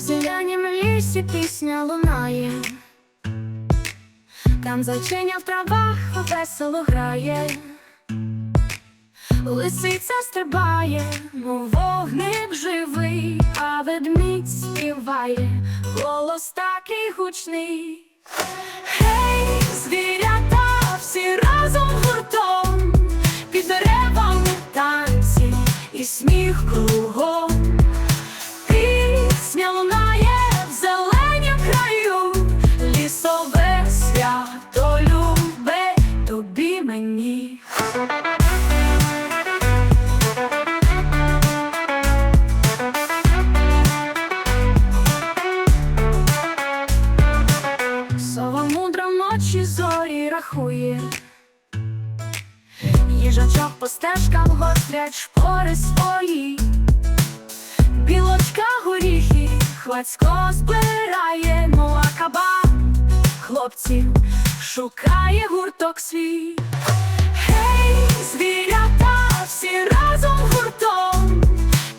зелянім лісі пісня лунає, там зайчиня в травах весело грає, лисиця стрибає, мов вогник живий, а ведмідь співає, голос такий гучний. Мені. Сова мудро ночі зорі рахує, їжачок по стежкам гострять шпори свої, білочка горіхи, хвацько збирає, ну а кабан хлопців шукає гурток свій. Звірята, всі разом гуртом,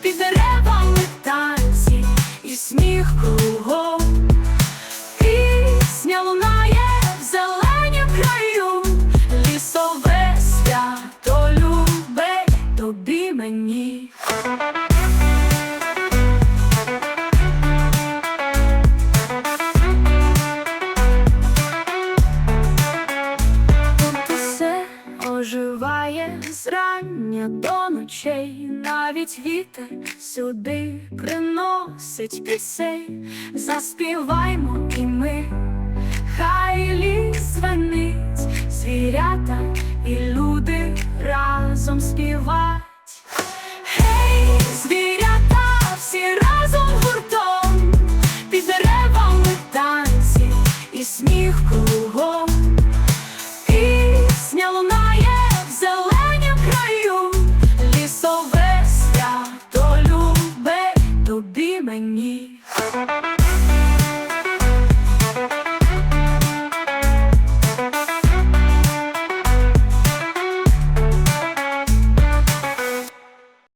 під танці і сміх кругом. Пісня лунає в зеленім краю, лісове свято любе тобі мені. Зрання до ночей, навіть вітер сюди приносить пісень, заспіваймо і ми, хай ліс звенить, звірята і люди разом співать. Гей, звірята, всі разом гуртом, під деревами танці і сміх.